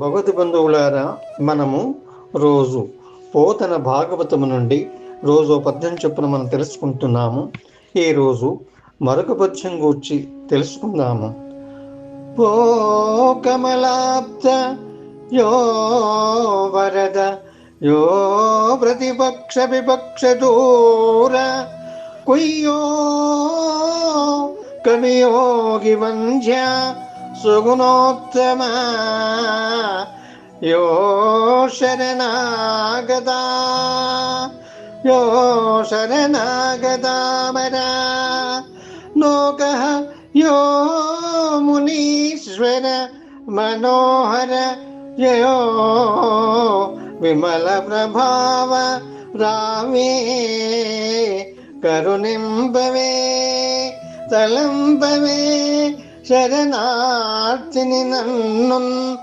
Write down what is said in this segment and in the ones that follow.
భగవతి బంధువులారా మనము రోజు పోతన భాగవతము నుండి రోజు పద్యం చొప్పున మనం తెలుసుకుంటున్నాము. ఈ రోజు మరొక పద్యం గూర్చి తెలుసుకుందాము. ఓ కమలాబ్ద యో వరద యో ప్రతిపక్ష విపక్ష దూర కుయ్యో కవియోగి వంధ్య सुगुणोत्तम यो शरणागदा यो शरणागदामरा लोकः यो मुनीश्वर मनोहर। यो विमलप्रभाव रामे। करुणिम्बवे तलम्बवे తలంబవే శరణార్థిని నన్ను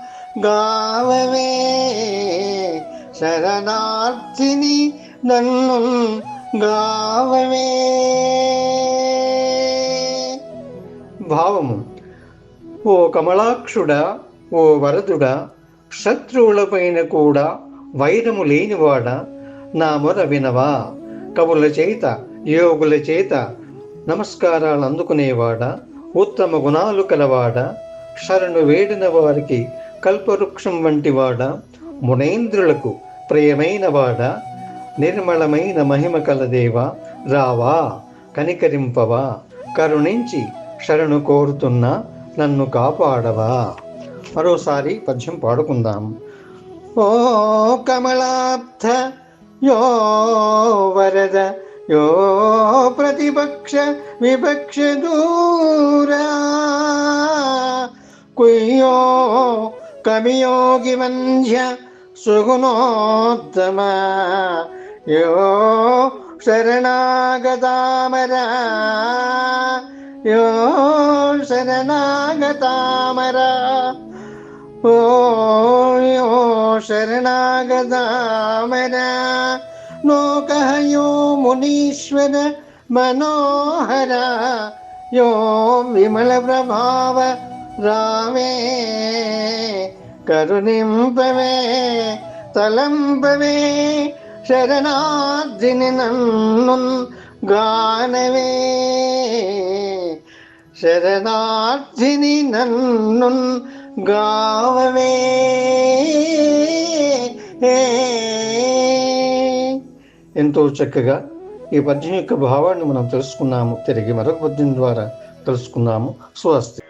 గావవే. శరణార్థిని నన్ను గావవే. భావము. ఓ కమలాక్షుడా ఓ వరదుడా శత్రువులపైన కూడా వైరము లేనివాడా? నా మొర వినవా? కవుల చేత యోగుల చేత నమస్కారాలు అందుకునేవాడా? ఉత్తమ గుణాలు కలవాడ శరణు వేడిన వారికి కల్పవృక్షం వంటివాడ మునేంద్రులకు ప్రియమైన వాడ నిర్మలమైన మహిమ కలదేవా రావా కనికరింపవా కరుణించి శరణు కోరుతున్నా నన్ను కాపాడవా. మరోసారి పద్యం పాడుకుందాం. ఓ కమలార్థ యో వరద यो प्रतिपक्ष विपक्ष दूरा। कुयो कवियोगि वन्ध्य सुगुणोत्तम। यो शरणागतामरा। यो शरणागतामरा। ओ यो शरणागतामरा। വിഷ്ണോകഹയോ മുനീശ്വര മനോഹര യോ വിമല പ്രഭാവ രാമേ കരുണിംബവേ തലംബവേ ശരണാദിനി നന്നും ഗാനവേ ശരണാർജിനി നന്നും ഗാവവേ ഏ ఎంతో చక్కగా ఈ పద్యం యొక్క భావాన్ని మనం తెలుసుకున్నాము. తిరిగి మరొక పద్యం ద్వారా తెలుసుకున్నాము స్వస్తి.